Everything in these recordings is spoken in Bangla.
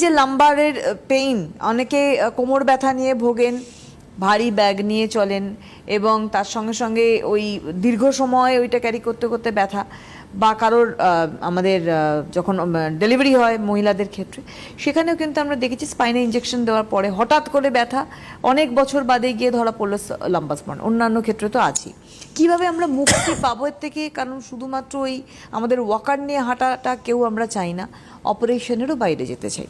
যে লাম্বারের পেইন অনেকে কোমর ব্যথা নিয়ে ভোগেন, ভারী ব্যাগ নিয়ে চলেন এবং তার সঙ্গে সঙ্গে ওই দীর্ঘ সময় ওইটা ক্যারি করতে করতে ব্যথা বা কারোর আমাদের যখন ডেলিভারি হয় মহিলাদের ক্ষেত্রে, সেখানেও কিন্তু আমরা দেখেছি স্পাইনে ইঞ্জেকশন দেওয়ার পরে হঠাৎ করে ব্যথা, অনেক বছর বাদে গিয়ে ধরা পড়ল লাম্বাসমান অন্যান্য ক্ষেত্রে তো আছি কীভাবে আমরা মুক্তি পাবো এর থেকে? কারণ শুধুমাত্র ওই আমাদের ওয়াকার নিয়ে হাঁটাটা কেউ আমরা চাই না অপারেশনেরও বাইরে যেতে চাই।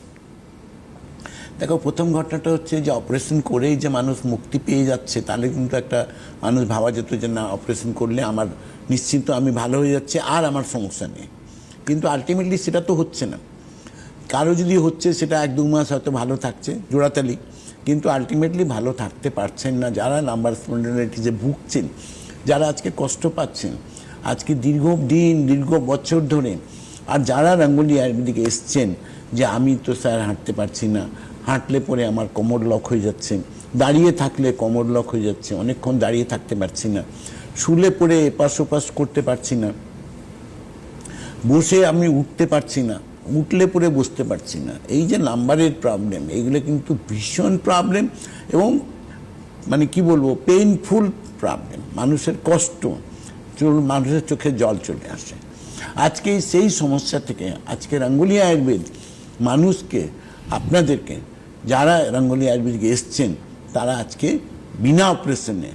দেখো, প্রথম ঘটনাটা হচ্ছে যে অপারেশন করেই যে মানুষ মুক্তি পেয়ে যাচ্ছে, তাহলে কিন্তু একটা মানুষ ভাবা যেত যে না অপারেশন করলে আমার নিশ্চিন্ত আমি ভালো হয়ে যাচ্ছে আর আমার সমস্যা নেই। কিন্তু আলটিমেটলি সেটা তো হচ্ছে না। কারও যদি হচ্ছে, সেটা এক দু মাস হয়তো ভালো থাকছে, জোড়াতালি। কিন্তু আলটিমেটলি ভালো থাকতে পারছেন না। যারা নাম্বার স্পন্ডিলাইটিসে ভুগছেন, যারা আজকে কষ্ট পাচ্ছেন, আজকে দীর্ঘ দিন দীর্ঘ বছর ধরে, আর যারা রাঙ্গুলি আয়ুর্বেদিকে এসছেন যে আমি তো স্যার হাঁটতে পারছি না। হাঁটলে পরে আমার কোমর লক হয়ে যাচ্ছে। দাঁড়িয়ে থাকলে কোমর লক হয়ে যাচ্ছে। অনেকক্ষণ দাঁড়িয়ে থাকতে পারছি না। শুলে পরে এপাশ ওপাশ করতে পারছি না। বসে আমি উঠতে পারছি না। উঠলে পরে বসতে পারছি না। এই যে নাম্বারের প্রবলেম এগুলো কিন্তু ভীষণ প্রবলেম এবং মানে কি বলব পেইনফুল প্রবলেম মানুষের কষ্ট মানুষের চোখে জল চলে আসে। আজকে সেই সমস্যা থেকে আজকে রঙ্গোলি আয়ুর্বেদ মানুষকে, আপনাদেরকে, যারা রঙ্গোলি আয়ুর্বেদিকে এসছেন, তারা আজকে বিনা অপারেশনে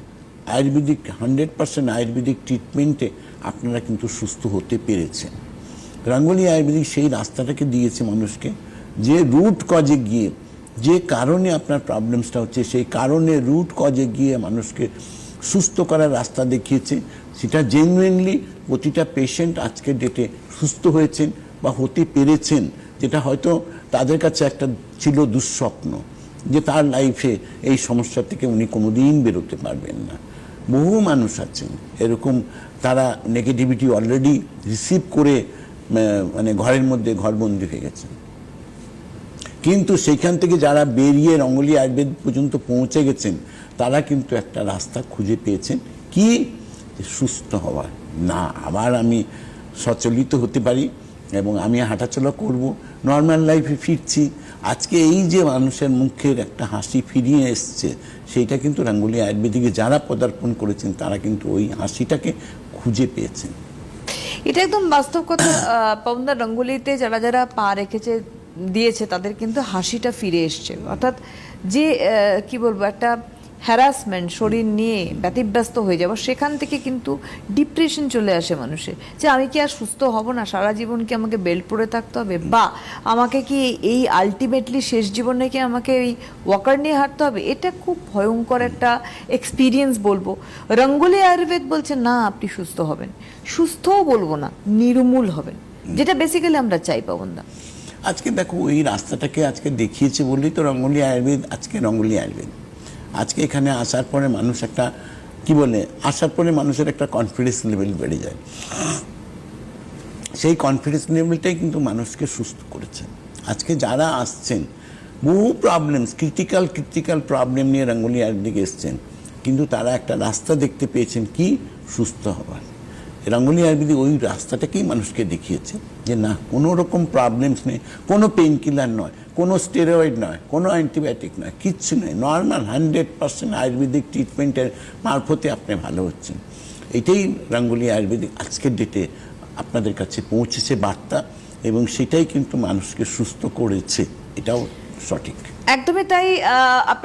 আয়ুর্বেদিক, হান্ড্রেড পার্সেন্ট আয়ুর্বেদিক ট্রিটমেন্টে আপনারা কিন্তু সুস্থ হতে পেরেছেন। রঙ্গোলি আয়ুর্বেদিক সেই রাস্তাটাকে দিয়েছে মানুষকে, যে রুট কজে গিয়ে, যে কারণে আপনার প্রবলেমসটা হচ্ছে, সেই কারণে রুট কজে গিয়ে মানুষকে সুস্থ করার রাস্তা দেখিয়েছে। সেটা জেনুইনলি প্রতিটা পেশেন্ট আজকের ডেটে সুস্থ হয়েছেন বা হতে পেরেছেন। যেটা হয়তো তাদের কাছে একটা ছিল দুঃস্বপ্ন যে তার লাইফে এই সমস্যা থেকে উনি কোনোদিন বেরোতে পারবেন না। বহু মানুষ আছেন, এরকম তারা নেগেটিভিটি অলরেডি রিসিভ করে মানে ঘরের মধ্যে ঘরবন্দি হয়ে গেছেন কিন্তু সেখান থেকে যারা বেরিয়ে রঙ্গলি আয়ুর্বেদ পর্যন্ত পৌঁছে গেছেন, তারা কিন্তু একটা রাস্তা খুঁজে পেয়েছেন কি? সুস্থ হওয়ার না, আবার আমি সচলিত হতে পারি। এবং আমি হাঁটাচলা করব নর্মাল লাইফে ফিরছি। আজকে এই যে মানুষের মুখের একটা হাসি ফিরিয়ে এসছে সেইটা কিন্তু রাঙ্গুলি আয়ুর্বেদিকে যারা পদার্পণ করেছেন তারা কিন্তু ওই হাসিটাকে খুঁজে পেয়েছেন। এটা একদম বাস্তব কথা। আহ, পবনদা রঙ্গোলিতে যারা যারা পা রেখেছে দিয়েছে তাদের কিন্তু হাসিটা ফিরে এসছে। অর্থাৎ যে কি বলব একটা হ্যারাসমেন্ট শরীর নিয়ে ব্যতিব্যস্ত হয়ে যাব, সেখান থেকে কিন্তু ডিপ্রেশন চলে আসে মানুষের। যে আমি কি আর সুস্থ হব না? সারা জীবন কি আমাকে বেল্ট পরে থাকতে হবে? বা আমাকে কি এই আলটিমেটলি শেষ জীবনে কি আমাকে এই ওয়াকার নিয়ে হাঁটতে হবে? এটা খুব ভয়ঙ্কর একটা এক্সপিরিয়েন্স বলব। রঙ্গোলি আয়ুর্বেদ বলছে, না, আপনি সুস্থ হবেন। সুস্থও বলব না, নির্মূল হবেন। যেটা বেসিক্যালি আমরা চাই পাবনদা আজকে দেখো ওই রাস্তাটাকে আজকে দেখিয়েছে বললেই তো রঙ্গলি আয়ুর্বেদ, আজকে রঙ্গলি আয়ুর্বেদ। আজকে এখানে আসার পরে মানুষ একটা, কি বলে, আসার পরে মানুষের একটা কনফিডেন্স লেভেল বেড়ে যায়। সেই কনফিডেন্স লেভেলটাই কিন্তু মানুষকে সুস্থ করেছে। আজকে যারা আসছেন, বহু প্রবলেমস ক্রিটিক্যাল ক্রিটিক্যাল প্রবলেম নিয়ে রঙ্গলি দিকে এসছেন, কিন্তু তারা একটা রাস্তা দেখতে পেয়েছেন কি? সুস্থ হওয়ার। রঙ্গলি আয়ুর্বেদিক ওই রাস্তাটাকেই মানুষকে দেখিয়েছে যে না, কোনো রকম প্রবলেমস নেই, কোনো পেইন কিলার নয়, কোনো স্টেরয়েড নয়, কোনো অ্যান্টিবায়োটিক নয়, কিচ্ছু নয়। নর্মাল হান্ড্রেড পার্সেন্ট আয়ুর্বেদিক ট্রিটমেন্টের মারফতে আপনি ভালো হচ্ছেন। এটাই রঙ্গলি আয়ুর্বেদিক আজকের ডেটে আপনাদের কাছে পৌঁছেছে বার্তা এবং সেটাই কিন্তু মানুষকে সুস্থ করেছে। এটাও সঠিক। একদমই তাই আপনার